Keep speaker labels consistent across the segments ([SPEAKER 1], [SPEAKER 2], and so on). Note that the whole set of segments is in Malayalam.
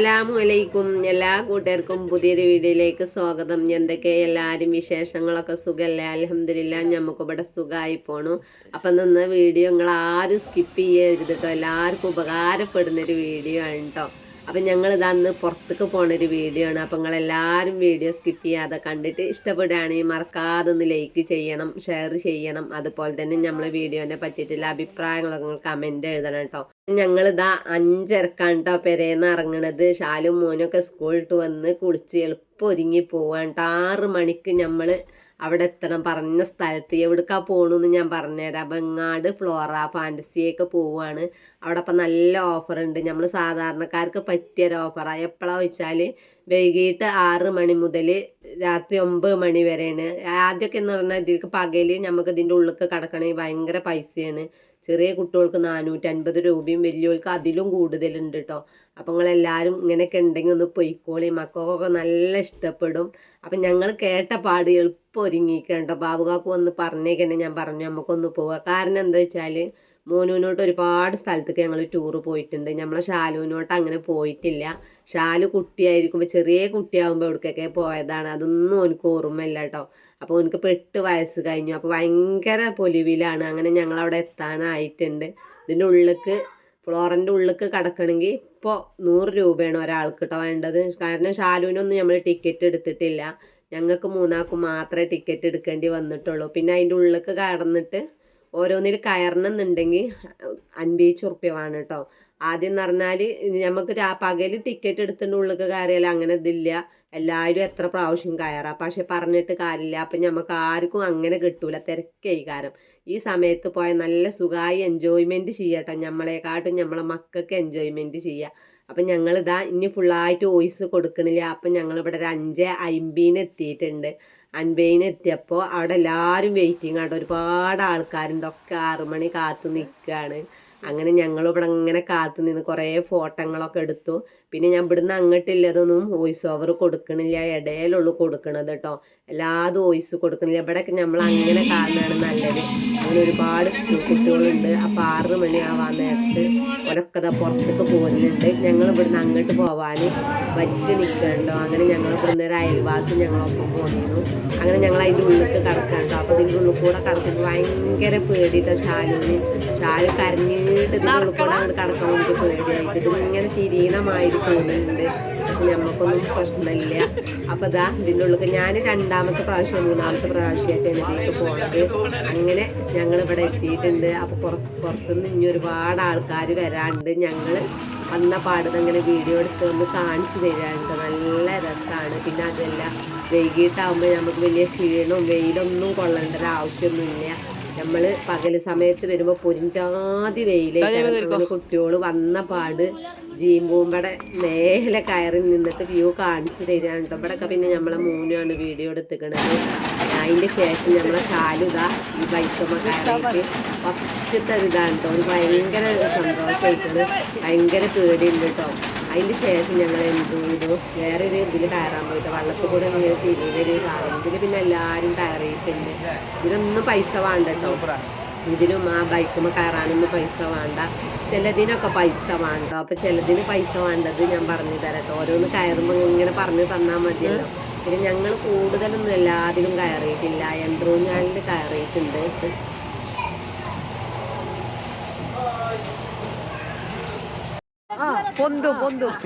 [SPEAKER 1] അസ്സലാമു അലൈക്കും. എല്ലാ കൂട്ടുകാർക്കും പുതിയൊരു വീഡിയോയിലേക്ക് സ്വാഗതം. എന്തൊക്കെ എല്ലാവരും വിശേഷങ്ങളൊക്കെ സുഖമല്ലേ അലഹമില്ല നമുക്കിവിടെ സുഖമായി പോണു. അപ്പം നിന്ന് വീഡിയോ നിങ്ങൾ ആരും സ്കിപ്പ് ചെയ്യരുത് എല്ലാവർക്കും ഉപകാരപ്പെടുന്നൊരു വീഡിയോ ആണ് കേട്ടോ അപ്പം ഞങ്ങൾ ഇതന്ന് പുറത്തേക്ക് പോണൊരു വീഡിയോ ആണ്. അപ്പം നിങ്ങൾ എല്ലാവരും വീഡിയോ സ്കിപ്പ് ചെയ്യാതെ കണ്ടിട്ട് ഇഷ്ടപ്പെടുകയാണെങ്കിൽ മറക്കാതെ ഒന്ന് ലൈക്ക് ചെയ്യണം ഷെയർ ചെയ്യണം. അതുപോലെ തന്നെ നമ്മളെ വീഡിയോനെ പറ്റിയിട്ടുള്ള അഭിപ്രായങ്ങളൊക്കെ നിങ്ങൾ കമന്റ് എഴുതണം കേട്ടോ ഞങ്ങളിതാ കേട്ടോ പെരേന്ന് ഇറങ്ങണത് ഷാലും മോനൊക്കെ സ്കൂളിട്ട് വന്ന് കുളിച്ച് എളുപ്പം ഒരുങ്ങി പോവാണ് കേട്ടോ ആറ് മണിക്ക് നമ്മൾ അവിടെ എത്തണം. പറഞ്ഞ സ്ഥലത്ത് എവിടേക്കാ പോകണമെന്ന് ഞാൻ പറഞ്ഞുതരാം ബംഗാട് ഫ്ലോറ ഫാന്റസിയൊക്കെ പോവുകയാണ് അവിടെ അപ്പം നല്ല ഓഫർ ഉണ്ട് നമ്മൾ സാധാരണക്കാർക്ക് പറ്റിയൊരു ഓഫറാണ് എപ്പോഴാണെന്ന് വെച്ചാൽ വൈകിട്ട് ആറ് മണി മുതൽ രാത്രി ഒമ്പത് മണി വരെയാണ്. ആദ്യമൊക്കെ എന്ന് പറഞ്ഞാൽ ഇതിലേക്ക് പകൽ നമുക്ക് ഇതിന്റെ ഉള്ളിലേക്ക് കിടക്കണമെങ്കിൽ ഭയങ്കര പൈസയാണ്. ചെറിയ കുട്ടികൾക്ക് നാനൂറ്റി അൻപത് രൂപയും വലിയവർക്ക് അതിലും കൂടുതലുണ്ട് കേട്ടോ അപ്പം നിങ്ങളെല്ലാവരും ഇങ്ങനെയൊക്കെ ഉണ്ടെങ്കിൽ ഒന്ന് പൊയ്ക്കോളി. മക്കൾക്കൊക്കെ നല്ല ഇഷ്ടപ്പെടും. അപ്പം ഞങ്ങൾ കേട്ട പാട് എളുപ്പം ഒരുങ്ങിക്കണ്ടോ ബാബുകാക്ക് വന്ന് പറഞ്ഞേക്കന്നെ ഞാൻ പറഞ്ഞു നമുക്കൊന്ന് പോവാം. കാരണം എന്താ വെച്ചാൽ മോനുവിനോട്ട് ഒരുപാട് സ്ഥലത്തേക്ക് ഞങ്ങൾ ടൂർ പോയിട്ടുണ്ട്. നമ്മളെ ഷാലുവിനോട്ട് അങ്ങനെ പോയിട്ടില്ല. ഷാലു കുട്ടിയായിരിക്കുമ്പോൾ ചെറിയ കുട്ടിയാകുമ്പോൾ എവിടേക്കൊക്കെ പോയതാണ് അതൊന്നും എനിക്ക് ഓർമ്മയില്ല കേട്ടോ അപ്പോൾ എനിക്ക് പെട്ട് വയസ്സ് കഴിഞ്ഞു. അപ്പോൾ ഭയങ്കര പൊലിവിലാണ്. അങ്ങനെ ഞങ്ങളവിടെ എത്താനായിട്ടുണ്ട്. ഇതിന്റെ ഉള്ളിലേക്ക് ഫ്ലോറിന്റെ ഉള്ളിലേക്ക് കിടക്കണമെങ്കിൽ ഇപ്പോൾ നൂറ് രൂപയാണ് ഒരാൾക്ക് കേട്ടോ വേണ്ടത്. കാരണം ഷാലുവിനൊന്നും നമ്മൾ ടിക്കറ്റ് എടുത്തിട്ടില്ല. ഞങ്ങൾക്ക് മൂന്നാൾക്കും മാത്രമേ ടിക്കറ്റ് എടുക്കേണ്ടി വന്നിട്ടുള്ളൂ. പിന്നെ അതിന്റെ ഉള്ളിലേക്ക് കടന്നിട്ട് ഓരോന്നിൽ കയറണമെന്നുണ്ടെങ്കിൽ അൻപത് ഉറുപ്പ്യ വേണം കേട്ടോ. ആദ്യം എന്ന് പറഞ്ഞാൽ നമുക്ക് പകൽ ടിക്കറ്റ് എടുത്തിട്ട് ഉള്ളിലേക്ക് കയറിയാൽ അങ്ങനെ ഇതില്ല. എല്ലാവരും എത്ര പ്രാവശ്യം കയറാം. പക്ഷെ പറഞ്ഞിട്ട് കാര്യമില്ല. അപ്പം നമുക്ക് ആർക്കും അങ്ങനെ കിട്ടൂല. തിരക്കായി കാരണം. ഈ സമയത്ത് പോയാൽ നല്ല സുഖമായി എൻജോയ്മെന്റ് ചെയ്യട്ടോ നമ്മളെക്കാട്ടും നമ്മളെ മക്കൾക്ക് എൻജോയ്മെന്റ് ചെയ്യുക അപ്പം ഞങ്ങളിതാ ഇനി ഫുള്ളായിട്ട് വോയിസ് കൊടുക്കണില്ല. അപ്പം ഞങ്ങളിവിടെ ഒരു അഞ്ച് അമ്പതിന് എത്തിയിട്ടുണ്ട്. അൻപതിന് എത്തിയപ്പോൾ അവിടെ എല്ലാവരും വെയിറ്റിംഗ് ആണ്. ഒരുപാട് ആൾക്കാരുണ്ട് ഒക്കെ ആറു മണി കാത്തു നിൽക്കുകയാണ് അങ്ങനെ ഞങ്ങൾ ഇവിടെ ഇങ്ങനെ കാത്തു നിന്ന് കുറേ ഫോട്ടോകളൊക്കെ എടുത്തു. പിന്നെ ഞാൻ ഇവിടുന്ന് അങ്ങോട്ടില്ലതൊന്നും വോയിസ് ഓവർ കൊടുക്കണില്ല ഇടയിലുള്ളൂ കൊടുക്കണത് കേട്ടോ. എല്ലാതും വോയിസ് കൊടുക്കണില്ല. ഇവിടെയൊക്കെ നമ്മൾ അങ്ങനെ കാണുന്നതാണ് നല്ലത്. അങ്ങനെ ഒരുപാട് സ്കൂൾ കുട്ടികളുണ്ട്. അപ്പോൾ ആറ് മണിയാവാൻ നേരത്ത് ഒരൊക്കെ പുറത്തേക്ക് പോകുന്നുണ്ട് ഞങ്ങൾ ഇവിടുന്ന് അങ്ങോട്ട് പോവാൻ വറ്റി നിൽക്കണ്ടോ അങ്ങനെ ഞങ്ങൾ ഇവിടുന്ന് ഒരു അയൽവാസി ഞങ്ങളൊപ്പം പോന്നിരുന്നു അങ്ങനെ ഞങ്ങൾ അതിന്റെ ഉള്ളിലേക്ക് കടക്കണ്ടോ അപ്പോൾ ഇതിന്റെ ഉള്ളിൽ കൂടെ കടക്കുമ്പോൾ ഭയങ്കര പേടിയിട്ടോ ഷാലുവിന് ഷാലു കരഞ്ഞിട്ട് ഇതിന്റെ ഉള്ളിൽ കൂടെ അങ്ങോട്ട് കടക്കാൻ വേണ്ടി പേടിയായിട്ട് ഇതിങ്ങനെ തിരീണമായിട്ട് തോന്നുന്നുണ്ട് പക്ഷെ നമുക്കൊന്നും പ്രശ്നമില്ല. അപ്പോൾ ഇതാ ഇതിന്റെ ഉള്ളിൽ ഞാൻ രണ്ടാമത്തെ പ്രാവശ്യം മൂന്നാമത്തെ പ്രാവശ്യമായിട്ടാണ് ഇതിലേക്ക് പോണത്. അങ്ങനെ ഞങ്ങൾ ഇവിടെ എത്തിയിട്ടുണ്ട്. അപ്പോൾ പുറത്ത് പുറത്തുനിന്ന് ഇനി ഒരുപാട് ആൾക്കാർ വരാണ്ട് ഞങ്ങൾ വന്ന പാടുന്ന അങ്ങനെ വീഡിയോ എടുത്ത് ഒന്ന് കാണിച്ചു തരാറുണ്ട് നല്ല രസമാണ്. പിന്നെ അതല്ല വൈകിട്ടാകുമ്പോൾ നമുക്ക് വലിയ ക്ഷീണവും വെയിലൊന്നും കൊള്ളേണ്ട ആവശ്യമൊന്നുമില്ല. നമ്മൾ പകൽ സമയത്ത് വരുമ്പോൾ പൊരിഞ്ചാതി വെയിലേക്ക് കുട്ടികൾ വന്ന പാട് ജീമ്പൂമ്പടെ മേലെ കയറി നിന്നിട്ട് വ്യൂ കാണിച്ചു തരാണ് ഇവിടെ ഇവിടെയൊക്കെ പിന്നെ നമ്മളെ മൂന്നാണ് വീഡിയോ എടുത്തിക്കണത്. അതിന്റെ ശേഷം നമ്മളെ കാലുക ഈ ബൈക്കമ്മ കയറിയിട്ട് ഫസ്റ്റത്തെ ഇതാണ് കേട്ടോ ഭയങ്കര സന്തോഷമായിട്ടുണ്ട് ഭയങ്കര പേടിയുണ്ട് കേട്ടോ അതിന്റെ ശേഷം ഞങ്ങൾ എന്ത് ചെയ്തു? വേറെ ഒരു ഇതിൽ കയറാൻ പോയിട്ട് വള്ളത്തിൽ കൂടെ ഇങ്ങനെ തിരിയൊരു സാധനം. ഇതിൽ പിന്നെ എല്ലാവരും കയറിയിട്ടുണ്ട്. ഇതിനൊന്നും പൈസ വേണ്ട ഇതിനും ആ ബൈക്കുമ്പോൾ കയറാനൊന്നും പൈസ വേണ്ട. ചിലതിനൊക്കെ പൈസ വേണ്ട. അപ്പം ചിലതിന് പൈസ വേണ്ടത് ഞാൻ പറഞ്ഞു തരാം ഓരോന്ന് കയറുമ്പോൾ ഇങ്ങനെ പറഞ്ഞു തന്നാൽ മതിയല്ലോ. പിന്നെ ഞങ്ങൾ കൂടുതലൊന്നും എല്ലാത്തിലും കയറിയിട്ടില്ല. യന്ത്രൂഞ്ഞാലിൽ കയറിയിട്ടുണ്ട്.
[SPEAKER 2] പൊന്തു പൊന്തു.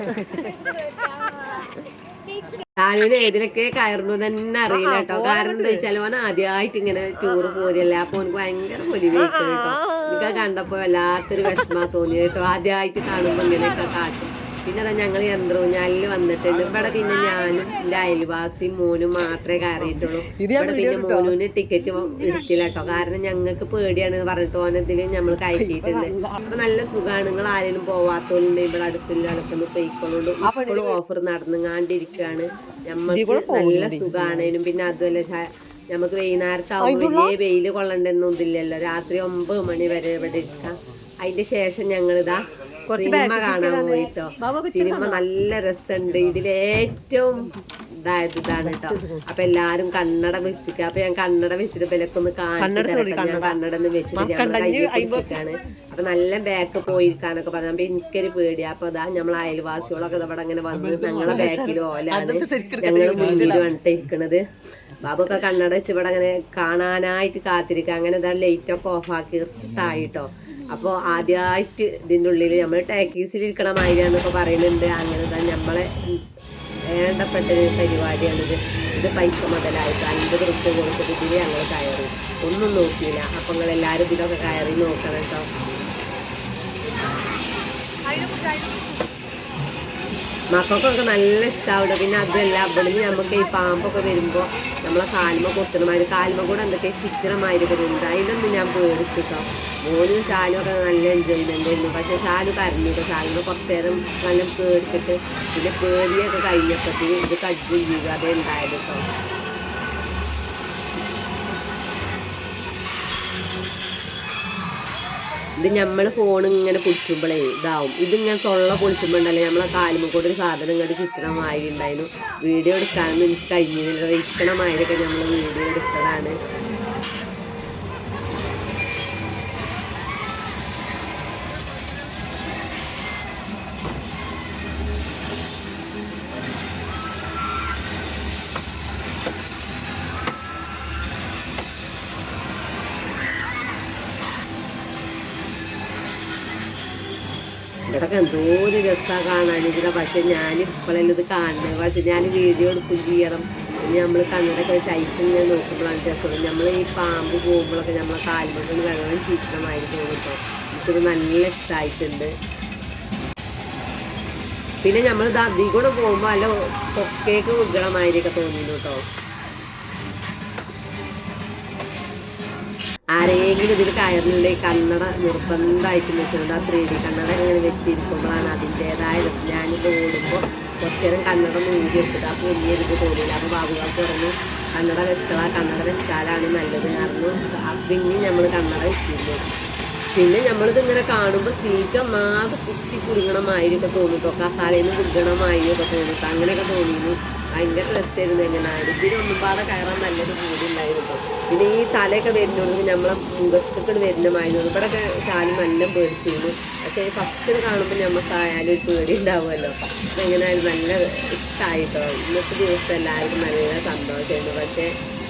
[SPEAKER 1] ഞാനൊരു ഏതിനൊക്കെ കയറുന്നു തന്നെ അറിയില്ല കേട്ടോ. കാരണം എന്താ വെച്ചാൽ ഓൻ ആദ്യമായിട്ട് ഇങ്ങനെ ടൂർ പോരല്ലേ? അപ്പൊ ഓനക്ക് ഭയങ്കര പൊലിവേക്കും കേട്ടോ. എനിക്ക് കണ്ടപ്പോ വല്ലാത്തൊരു വിഷമ തോന്നി കേട്ടോ. ആദ്യമായിട്ട് കാണുമ്പോ ഇങ്ങനെയൊക്കെ കാട്ടും. പിന്നെ അതാ ഞങ്ങൾ യന്ത്രൂഞ്ഞാലിൽ വന്നിട്ടുണ്ട്. ഇവിടെ പിന്നെ ഞാനും എന്റെ അയൽവാസി മോനും മാത്രമേ കയറിയിട്ടുള്ളൂ. ഇവിടെ പിന്നെ ടിക്കറ്റ് എടുത്തില്ല കേട്ടോ കാരണം ഞങ്ങൾക്ക് പേടിയാണ് പറഞ്ഞിട്ട് ഓനത്തിന് നമ്മൾ കയറ്റിയിട്ടുണ്ട്. അപ്പൊ നല്ല സുഖമാണ് നിങ്ങൾ ആരെങ്കിലും പോവാത്തോണ്ട് ഇവിടെ അടുത്തില്ല അടുത്തൊന്ന് പോയിക്കോളൂ ഇപ്പോഴും ഓഫർ നടന്നുങ്ങാണ്ടിരിക്കുകയാണ് നമ്മൾക്ക് നല്ല സുഖാണേനും പിന്നെ അതുമല്ല നമുക്ക് വൈകുന്നേരത്താവും വലിയ വെയിൽ കൊള്ളണ്ടെന്നും ഇതില്ലല്ലോ. രാത്രി ഒമ്പത് മണി വരെ ഇവിടെ ഇരിക്കാം. അതിന്റെ ശേഷം ഞങ്ങളിതാ സിനിമ കാണാൻ പോയിട്ടോ. സിനിമ നല്ല രസമുണ്ട്. ഇതിലേറ്റവും ഇതായത് ഇതാണ് കേട്ടോ. അപ്പൊ എല്ലാരും കണ്ണട വെച്ചിട്ട് അപ്പൊ ഞാൻ കണ്ണട വെച്ചിട്ട് ബലക്കൊന്ന് ഒന്ന് ഞാൻ കണ്ണട. ഒന്ന് വെച്ചിട്ട് ഞങ്ങൾ കയ്യിൽ പിടിച്ചിട്ടാണ്. അപ്പൊ നല്ല ബാക്ക് പോയിരിക്കാനൊക്കെ പറഞ്ഞു. അപ്പൊ എനിക്കൊരു പേടിയാ. അപ്പൊ അതാ നമ്മളെ അയൽവാസികളൊക്കെ ഇവിടെ അങ്ങനെ വന്ന് ഞങ്ങളെ ബാക്കിൽ ഓലാണ് ഞങ്ങൾ മുന്നിൽ വന്നിട്ട് ഇരിക്കണത് ബാബൊക്കെ കണ്ണട വെച്ച് ഇവിടെ അങ്ങനെ കാണാനായിട്ട് കാത്തിരിക്കുക അങ്ങനെ ഇതാ ലൈറ്റ് ഒക്കെ ഓഫ് തായിട്ടോ അപ്പോൾ ആദ്യമായിട്ട് ഇതിന്റെ ഉള്ളിൽ നമ്മൾ ടാക്കീസിൽ ഇരിക്കണ മാതിരിയാന്നൊക്കെ പറയുന്നുണ്ട്. അങ്ങനെ തന്നെ നമ്മളെ വേണ്ടപ്പെട്ട ഒരു പരിപാടിയാണിത്. ഇത് പൈസ മുതലായിട്ട് അൻപത് റുപ്യ കൊടുത്തിട്ട് ഇതിൽ ഞങ്ങൾ കയറി. ഒന്നും നോക്കിയില്ല. അപ്പം നിങ്ങൾ എല്ലാവരും ഇതിലൊക്കെ കയറി നോക്കണം കേട്ടോ മക്കൾക്കൊക്കെ നല്ല ഇഷ്ടമാവിടെ പിന്നെ അതല്ല അവിടുന്ന് നമുക്ക് ഈ പാമ്പൊക്കെ വരുമ്പോൾ നമ്മളെ കാൽമ കൊത്തണമാതിരി. കാൽമ കൂടെ എന്തൊക്കെ ചിത്രമായിരിക്കും അതിലൊന്നും ഞാൻ പേടിച്ചിട്ടോ. മോനും ശാലും ഒക്കെ നല്ല എൻജോയ്മെന്റ് ആയിരുന്നു പക്ഷേ ചാൽ കരഞ്ഞിട്ട് ശാലിന് കുറച്ച് നേരം നല്ല പേടിച്ചിട്ട് പിന്നെ പേടിയൊക്കെ കഴിഞ്ഞപ്പോഴത്തേക്ക് ഇത് കജ്ജും ചെയ്യുക അതേ ഉണ്ടായത് കേട്ടോ ഇത് നമ്മൾ ഫോൺ ഇങ്ങനെ പൊളിച്ചുമ്പോഴേ ഇതാവും. ഇതിങ്ങനെ തൊള്ള പൊളിച്ചുമ്പോണ്ടല്ലേ നമ്മളെ കാലുമ്പോൾ കൂടെ ഒരു സാധനം ഇങ്ങോട്ട് ചിത്രം ഉണ്ടായിരുന്നു. വീഡിയോ എടുക്കാനൊന്നും എനിക്ക് കഴിഞ്ഞില്ല ഇരിക്കണമായൊക്കെ നമ്മൾ വീഡിയോ എടുത്തതാണ്. ഇവിടൊക്കെ എന്തോ ഒരു രസമാണ് കാണാൻ ഇതിനെ പക്ഷെ ഞാൻ ഇപ്പോഴല്ല ഇത് കാണുന്നത് പക്ഷെ ഞാൻ വീഡിയോ എടുക്കും ചെയ്യണം. ഇനി നമ്മൾ കണ്ണടൊക്കെ വെച്ച് ഇങ്ങനെ നോക്കുമ്പോഴാണ് രസം. നമ്മൾ ഈ പാമ്പ് പോകുമ്പോഴൊക്കെ നമ്മളെ കാൽമുട്ടിൽ വെള്ളം ചീറ്റണമായിട്ട് തോന്നിട്ടോ എനിക്കിത് നല്ല ഇഷ്ടമായിട്ടുണ്ട് പിന്നെ നമ്മൾ ഇത് അധികം കൂടെ പോകുമ്പോൾ അല്ല കൊക്കേക്ക് ഉഗ്രമായിരിക്കും തോന്നിയിരുന്നു കേട്ടോ ആരെങ്കിലും ഇതിൽ കയറിലെ കണ്ണട നിർബന്ധമായിട്ട് നിൽക്കുന്നുണ്ട് ആ ത്രീ ഡി കണ്ണട ഇങ്ങനെ വെച്ചിരിക്കുമ്പോഴാണ് അതിന്റേതായ ഞാനിത് ഓടുമ്പോൾ കുറച്ച് നേരം കണ്ണട മൂടി എടുത്തിട്ട് അപ്പോൾ വലിയ ഇത് തോന്നിയില്ല. അപ്പോൾ ബാബുകാർക്ക് പറഞ്ഞു കണ്ണട വെച്ചാൽ കണ്ണട വെച്ചാലാണ് നല്ലത്. കാരണം പിന്നെ നമ്മൾ കണ്ണട വെച്ചിരുന്നു. പിന്നെ നമ്മളിത് ഇങ്ങനെ കാണുമ്പോൾ സീറ്റ് ഒന്നാകെ കുത്തി കുരുങ്ങണമായിരിക്കും തോന്നിട്ടോ കസാലയിൽ നിന്ന് കുരുങ്ങണമായിരിക്കും ഒക്കെ തോന്നിട്ടോ അങ്ങനെയൊക്കെ തോന്നിയിരുന്നു. ഭയങ്കര ആയിരുന്നു എങ്ങനെയാണ് ഇതിനൊന്നും പാടെ കയറാൻ നല്ലൊരു കൂടി ഉണ്ടായിരുന്നു പിന്നെ ഈ തലയൊക്കെ വരുന്നുണ്ട് നമ്മളെ മുഖത്തൊക്കെ വരുന്ന മായിരുന്നു ഇവിടെയൊക്കെ ചാലും നല്ല പേടിച്ചിരുന്നു. പക്ഷേ ഫസ്റ്റ് കാണുമ്പോൾ നമുക്കായാലും ഒരു പേടി ഉണ്ടാവുമല്ലോ. എങ്ങനെയായാലും നല്ല ഇഷ്ടമായിട്ടോ ഇന്നത്തെ ദിവസം എല്ലാവർക്കും നല്ല സന്തോഷമായിരുന്നു പക്ഷേ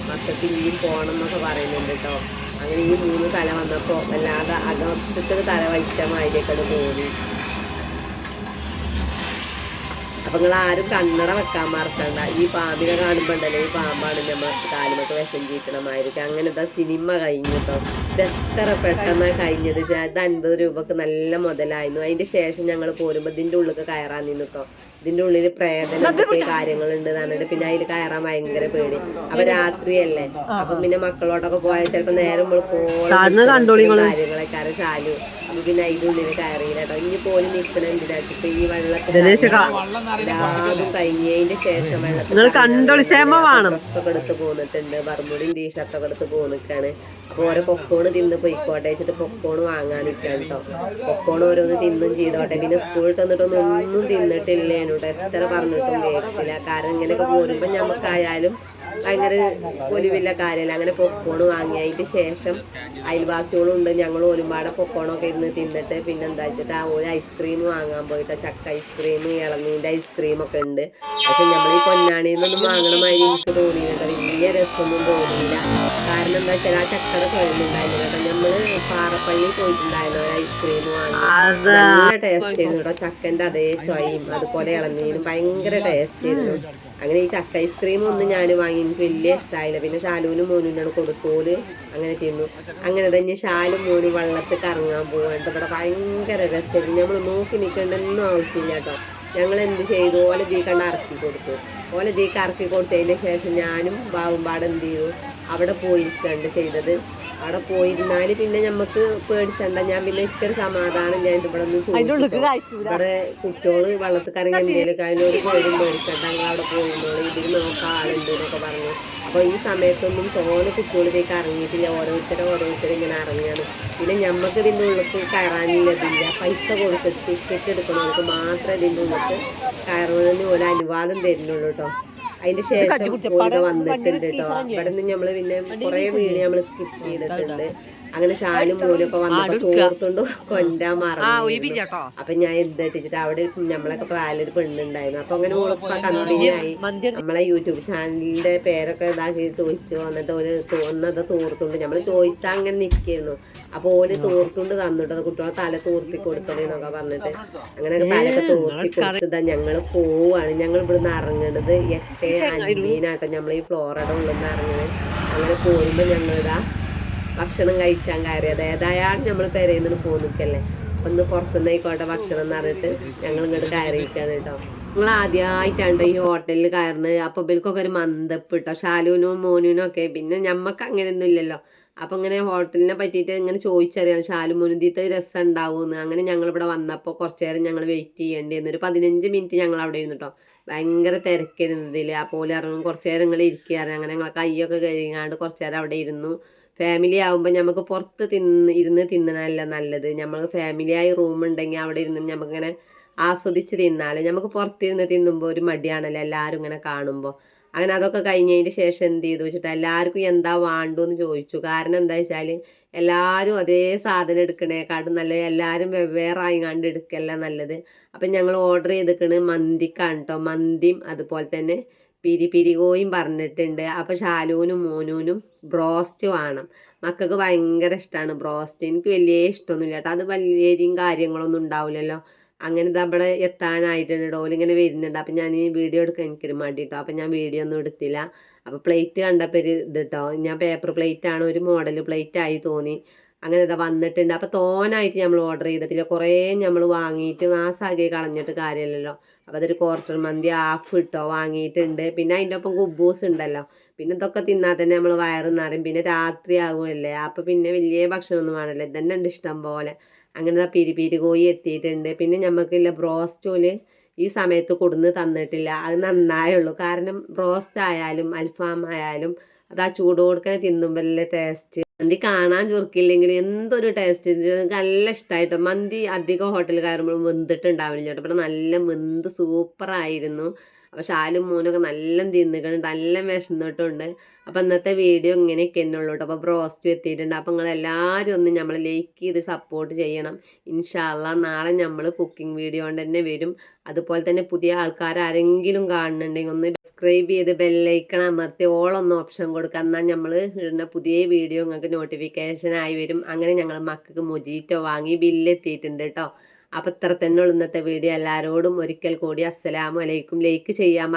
[SPEAKER 1] മക്കൾക്ക് ഇനിയും പോകണം എന്നൊക്കെ പറയുന്നുണ്ട് കേട്ടോ. അങ്ങനെ ഈ മൂന്ന് തല വന്നപ്പോൾ വല്ലാതെ അകമത്തെ തല വലിച്ച തോന്നി. അപ്പൊ നിങ്ങൾ ആരും കണ്ണട വെക്കാൻ മറക്കണ്ട. ഈ പാമ്പിനെ കാണുമ്പോൾ ഉണ്ടല്ലോ ഈ പാമ്പാണ് നമ്മൾ കാലുമൊക്കെ വിഷം അങ്ങനെ അങ്ങനത്തെ സിനിമ കഴിഞ്ഞു കേട്ടോ ഇത് എത്ര പെട്ടെന്നാണ് കഴിഞ്ഞത്. ഇത് അൻപത് രൂപക്ക് നല്ല മുതലായിരുന്നു. അതിന്റെ ശേഷം ഞങ്ങൾ പോരുമ്പോൾ ഇതിന്റെ ഉള്ളിൽ കയറാൻ നിന്നു കേട്ടോ ഇതിന്റെ ഉള്ളിൽ പ്രേതന കാര്യങ്ങളുണ്ട് എന്നിട്ട് പിന്നെ അതിൽ കയറാൻ ഭയങ്കര പേടി. അപ്പൊ രാത്രിയല്ലേ? അപ്പൊ പിന്നെ മക്കളോടൊക്കെ പോയാൽ ചിലപ്പോ നേരം കാര്യങ്ങളൊക്കെ ചാലു. അപ്പൊ പിന്നെ അതിന്റെ ഉള്ളിൽ കയറിയില്ല കേട്ടോ. ഇനി പോലും നിൽക്കണ എന്തിനാച്ചിട്ട് ഈ വെള്ളത്തിൽ കഴിഞ്ഞതിന്റെ ശേഷം വെള്ളത്തിൽ ഡ്രസ്സൊക്കെ എടുത്ത് പോന്നിട്ടുണ്ട്. ബർമുടിയും ടീഷർട്ടൊക്കെ എടുത്ത് പോന്നിക്കാണ്. അപ്പൊ ഓരോ പൊക്കോണ് തിന്ന് പോയിക്കോട്ടെ വെച്ചിട്ട് പൊക്കോണ് വാങ്ങാനിരിക്കാൻ കേട്ടോ പൊക്കോണ് ഓരോന്ന് തിന്നും ചെയ്തോട്ടെ. പിന്നെ സ്കൂളിൽ തന്നിട്ടൊന്നും ഒന്നും തിന്നിട്ടില്ലേനു കേട്ടോ എത്ര പറഞ്ഞിട്ടും കേട്ടില്ല കാരണം ഇങ്ങനെയൊക്കെ പോരുമ്പോൾ ഞമ്മക്കായാലും ഭയങ്കര ഒലിവില്ല കാര്യമല്ല അങ്ങനെ പൊക്കോണ് വാങ്ങിയതിന് ശേഷം അയൽവാസികളും ഉണ്ട് ഞങ്ങൾ ഒരുപാട് പൊക്കോണൊക്കെ ഇരുന്ന് തിന്നിട്ട് പിന്നെ എന്താ വെച്ചിട്ട് ആ ഒരു ഐസ്ക്രീം വാങ്ങാൻ പോയിട്ട് ചക്ക ഐസ്ക്രീം ഇളനീന്റെ ഐസ്ക്രീം ഒക്കെ ഉണ്ട്. പക്ഷെ നമ്മൾ ഈ പൊന്നാണിയിൽ നിന്നൊന്നും വാങ്ങണ മാതിരി എനിക്ക് തോന്നിയിട്ടുണ്ട് വലിയ രസമൊന്നും തോന്നിയില്ല. കാരണം എന്താ വെച്ചാൽ ആ ചക്കയുടെ കുഴലുണ്ടായിരുന്നു കേട്ടോ. നമ്മൾ പാറപ്പള്ളി പോയിട്ടുണ്ടായിരുന്നു ഒരു ഐസ്ക്രീം വാങ്ങി നല്ല ടേസ്റ്റ് ആയിരുന്നു കേട്ടോ. ചക്കന്റെ അതേ ചൊയും അതുപോലെ ഇളനീരും. ഭയങ്കര ടേസ്റ്റ് ആയിരുന്നു. അങ്ങനെ ഈ ചക്ക ഐസ്ക്രീം ഒന്നും ഞാൻ വാങ്ങി എനിക്ക് വലിയ ഇഷ്ടമായില്ല പിന്നെ ഷാലുവിനും മോനുവിനാണ് കൊടുക്കോൽ. അങ്ങനെ തിന്നു. അങ്ങനെ തന്നെ ഷാലും മോനും വെള്ളത്തിൽ കറങ്ങാൻ പോകാണ്ട് ഇവിടെ ഭയങ്കര രസമായിരുന്നു നമ്മൾ നോക്കി നിൽക്കേണ്ടൊന്നും ആവശ്യമില്ല കേട്ടോ. ഞങ്ങൾ എന്ത് ചെയ്തു? ഓലെ ദീ കണ്ട് ഇറക്കി കൊടുത്തു. ഓലെ ദീക്ക് ഇറക്കി കൊടുത്തതിന് ശേഷം ഞാനും ബാവുമ്പാട് എന്ത് ചെയ്തു? അവിടെ പോയിരിക്കണ്ട് ചെയ്തത്. അവിടെ പോയിരുന്നാൽ പിന്നെ നമുക്ക് പേടിച്ചണ്ട. ഞാൻ പിന്നെ ഇത്തിരി സമാധാനം ഞാൻ ഇവിടെ നിന്ന് ഇവിടെ കുട്ടികൾ വെള്ളത്തിൽ കറങ്ങി എന്തെങ്കിലും അതിനൊരു പേരും പേടിച്ചണ്ട. അവിടെ പോകുമ്പോൾ ഇതിൽ നോക്കാൻ ആളുണ്ട് എന്നൊക്കെ പറഞ്ഞു. അപ്പൊ ഈ സമയത്തൊന്നും തോനെ കുട്ടികളിലേക്ക് ഇറങ്ങിയിട്ടില്ല. ഓരോരുത്തരും ഓരോരുത്തരും ഇങ്ങനെ ഇറങ്ങിയാണ് പിന്നെ ഞമ്മക്ക് ഇതിന്റെ ഉള്ളിൽ കയറാനില്ലതില്ല പൈസ കൊടുത്തിട്ട് ടിക്കറ്റ് എടുക്കണവർക്ക് മാത്രമേ ഇതിന്റെ ഉള്ളിൽ കയറുന്നതിന് ഒരു അനുവാദം തരുന്നുള്ളൂ കേട്ടോ അതിന്റെ ശേഷം വന്നിട്ടുണ്ട് കേട്ടോ അവിടെ നിന്ന് നമ്മൾ പിന്നെ കുറെ വീട് നമ്മൾ സ്കിപ്പ് ചെയ്തിട്ടുണ്ട്. അങ്ങനെ ഷാലും മൂലും ഒക്കെ വന്നപ്പോ തോർത്തുണ്ട് കൊണ്ടാൻ മറന്നു. അപ്പൊ ഞാൻ എന്തെട്ടിച്ചിട്ട് അവിടെ നമ്മളൊക്കെ പ്രായൊരു പെണ്ണുണ്ടായിരുന്നു. അപ്പൊ അങ്ങനെ ഓളൊക്കെ കമ്പനി ആയി. നമ്മളെ യൂട്യൂബ് ചാനലിന്റെ പേരൊക്കെ ഇതാക്കി ചോദിച്ചു. എന്നിട്ട് ഓര് തോന്നുന്നത് തോർത്തുണ്ട്. നമ്മൾ ചോദിച്ചാ അങ്ങനെ നിക്കായിരുന്നു അപ്പൊ ഓൽ തോർത്തുണ്ട് തന്നിട്ടത്. കുട്ടികളെ തല തോർത്തി കൊടുത്തത് എന്നൊക്കെ പറഞ്ഞിട്ട് അങ്ങനെ തലയൊക്കെ തോർത്തി കൊടുത്തതാ ഞങ്ങൾ പോവാണ്. ഞങ്ങൾ ഇവിടുന്ന് ഇറങ്ങണത് എട്ട് അഞ്ചിനാട്ടോ. നമ്മൾ ഈ ഫ്ലോറയുടെ ഉള്ളിൽ നിന്ന് ഇറങ്ങണത്. അങ്ങനെ പോകുമ്പോ ഞങ്ങളിതാ ഭക്ഷണം കഴിച്ചാൻ കയറിയത് ഏതായാലും നമ്മൾ പെരയിൽ നിന്ന് പോന്നിക്കല്ലേ ഒന്ന് പുറത്തുനിന്ന് ആയിക്കോട്ടെ ഭക്ഷണം എന്ന് പറഞ്ഞിട്ട് ഞങ്ങൾ ഇങ്ങോട്ട് കയറിയിരിക്കുകയാണ് കേട്ടോ. നിങ്ങൾ ആദ്യമായിട്ടാണ് ഈ ഹോട്ടലിൽ കയറുന്നത്. അപ്പൊ ഇവർക്കൊക്കെ ഒരു മന്ദപ്പ് കേട്ടോ ഷാലുവിനും മോനുവിനും ഒക്കെ. പിന്നെ ഞമ്മക്ക് അങ്ങനെയൊന്നും ഇല്ലല്ലോ. അപ്പൊ ഇങ്ങനെ ഹോട്ടലിനെ പറ്റിയിട്ട് ഇങ്ങനെ ചോദിച്ചറിയാം. ഷാലു മോനുദീത്തെ രസം ഉണ്ടാവുമെന്ന് അങ്ങനെ ഞങ്ങൾ ഇവിടെ വന്നപ്പോൾ കുറച്ചു നേരം ഞങ്ങൾ വെയിറ്റ് ചെയ്യേണ്ടി വന്നു. ഒരു പതിനഞ്ച് മിനിറ്റ് ഞങ്ങൾ അവിടെ ഇരുന്നു കേട്ടോ ഭയങ്കര തിരക്കിരുന്നതിൽ ആ അപ്പോൾ ഇറങ്ങും കുറച്ചു നേരം ഇങ്ങനെ ഇരിക്കുകയായിരുന്നു അങ്ങനെ ഞങ്ങളെ കൈയൊക്കെ കഴുകാണ്ട് കുറച്ചു നേരം അവിടെ ഇരുന്നു. ഫാമിലി ആവുമ്പോൾ നമുക്ക് പുറത്ത് തിന്ന് ഇരുന്ന് തിന്നണമല്ല നല്ലത്. നമ്മൾ ഫാമിലിയായി റൂം ഉണ്ടെങ്കിൽ അവിടെ ഇരുന്ന് നമുക്കിങ്ങനെ ആസ്വദിച്ച് തിന്നാൽ നമുക്ക് പുറത്തിരുന്ന് തിന്നുമ്പോൾ ഒരു മടിയാണല്ലോ എല്ലാവരും ഇങ്ങനെ കാണുമ്പോൾ അങ്ങനെ അതൊക്കെ കഴിഞ്ഞതിന് ശേഷം എന്ത് ചെയ്തു വെച്ചിട്ട് എല്ലാവർക്കും എന്താ വേണ്ടു ചോദിച്ചു. കാരണം എന്താ വെച്ചാൽ എല്ലാവരും അതേ സാധനം എടുക്കണേക്കാട്ടും നല്ലത്. എല്ലാവരും വെവ്വേറായി കണ്ട് എടുക്കല്ല നല്ലത്. അപ്പം ഞങ്ങൾ ഓർഡർ ചെയ്തിക്കണ് മന്തിക്കാണ് കേട്ടോ മന്തിയും അതുപോലെ തന്നെ പിരി പിരികോയും പറഞ്ഞിട്ടുണ്ട്. അപ്പോൾ ഷാലൂനും മോനൂനും ബ്രോസ്റ്റ് വേണം. മക്കൾക്ക് ഭയങ്കര ഇഷ്ടമാണ് ബ്രോസ്റ്റ്. എനിക്ക് വലിയ ഇഷ്ടമൊന്നുമില്ല കേട്ടോ. അത് വലിയ കാര്യങ്ങളൊന്നും ഉണ്ടാവില്ലല്ലോ. അങ്ങനെ അവിടെ എത്താനായിട്ടുണ്ട്. ഓലിങ്ങനെ വരുന്നുണ്ട്. അപ്പം ഞാൻ ഈ വീഡിയോ എടുക്കാൻ എനിക്കൊരു മടി കേട്ടോ അപ്പം ഞാൻ വീഡിയോ ഒന്നും എടുത്തില്ല. അപ്പോൾ പ്ലേറ്റ് കണ്ടപ്പോൾ ഒരു ഇത് കേട്ടോ ഞാൻ പേപ്പർ പ്ലേറ്റ് ആണ്. ഒരു മോഡൽ പ്ലേറ്റ് ആയി തോന്നി. അങ്ങനെ ഇതാ വന്നിട്ടുണ്ട്. അപ്പോൾ തോനായിട്ട് നമ്മൾ ഓർഡർ ചെയ്തിട്ടില്ല. കുറേ നമ്മൾ വാങ്ങിയിട്ട് നാസാക്കി കളഞ്ഞിട്ട് കാര്യമില്ലല്ലോ അപ്പോൾ അതൊരു ക്വാർട്ടർ മന്തി ഹാഫ് ഇട്ടോ വാങ്ങിയിട്ടുണ്ട് പിന്നെ അതിന്റെ ഒപ്പം കുബൂസ് ഉണ്ടല്ലോ. പിന്നെ ഇതൊക്കെ തിന്നാൽ തന്നെ നമ്മൾ വയറ് നിറയും. പിന്നെ രാത്രി ആകുമല്ലേ അപ്പോൾ പിന്നെ വലിയ ഭക്ഷണമൊന്നും വേണമല്ലോ ഇതന്നെ ഉണ്ട് ഇഷ്ടം പോലെ. അങ്ങനെ പിരി പിരി കോഴി എത്തിയിട്ടുണ്ട്. പിന്നെ നമുക്കില്ല ബ്രോസ്റ്റോൽ ഈ സമയത്ത് കൊടുന്ന് തന്നിട്ടില്ല. അത് നന്നായുള്ളൂ കാരണം ബ്രോസ്റ്റ് ആയാലും അൽഫാം ആയാലും അത് ആ ചൂട് കൊടുക്കാൻ തിന്നുമ്പോൾ ടേസ്റ്റ് മന്തി കാണാൻ ചുരുക്കില്ലെങ്കിൽ എന്തൊരു ടേസ്റ്റ് എനിക്ക് നല്ല ഇഷ്ടമായിട്ടോ മന്തി അധികം ഹോട്ടലിൽ കയറുമ്പോൾ വെന്തിട്ടുണ്ടാവില്ല ചേട്ടാ ഇവിടെ നല്ല വെന്ത് സൂപ്പറായിരുന്നു അപ്പോൾ ഷാലും മോനൊക്കെ നല്ല തിന്നുകളുണ്ട് നല്ല വിശന്നിട്ടുണ്ട്. അപ്പോൾ ഇന്നത്തെ വീഡിയോ ഇങ്ങനെയൊക്കെ എന്നുള്ളൂ കേട്ടോ. അപ്പോൾ ബ്രോസ്റ്റ് എത്തിയിട്ടുണ്ട്. അപ്പോൾ നിങ്ങൾ എല്ലാവരും ഒന്ന് നമ്മളെ ലൈക്ക് ചെയ്ത് സപ്പോർട്ട് ചെയ്യണം. ഇൻഷാല്ല നാളെ നമ്മൾ കുക്കിംഗ് വീഡിയോ കൊണ്ട് തന്നെ വരും. അതുപോലെ തന്നെ പുതിയ ആൾക്കാർ ആരെങ്കിലും കാണുന്നുണ്ടെങ്കിൽ ഒന്ന് സബ്സ്ക്രൈബ് ചെയ്ത് ബെല്ലൈക്കൺ അമർത്തി ഓളൊന്ന് ഓപ്ഷൻ കൊടുക്കുക എന്നാൽ നമ്മൾ ഇടുന്ന പുതിയ വീഡിയോ നിങ്ങൾക്ക് നോട്ടിഫിക്കേഷൻ ആയി വരും. അങ്ങനെ ഞങ്ങൾ മക്കൾക്ക് മൊജീറ്റോ വാങ്ങി ബില്ലെത്തിയിട്ടുണ്ട് കേട്ടോ അപ്പം ഇത്ര തന്നെ ഉള്ള ഇന്നത്തെ വീഡിയോ എല്ലാവരോടും ഒരിക്കൽ കൂടി അസ്സലാമലൈക്കും ലൈക്ക് ചെയ്യാം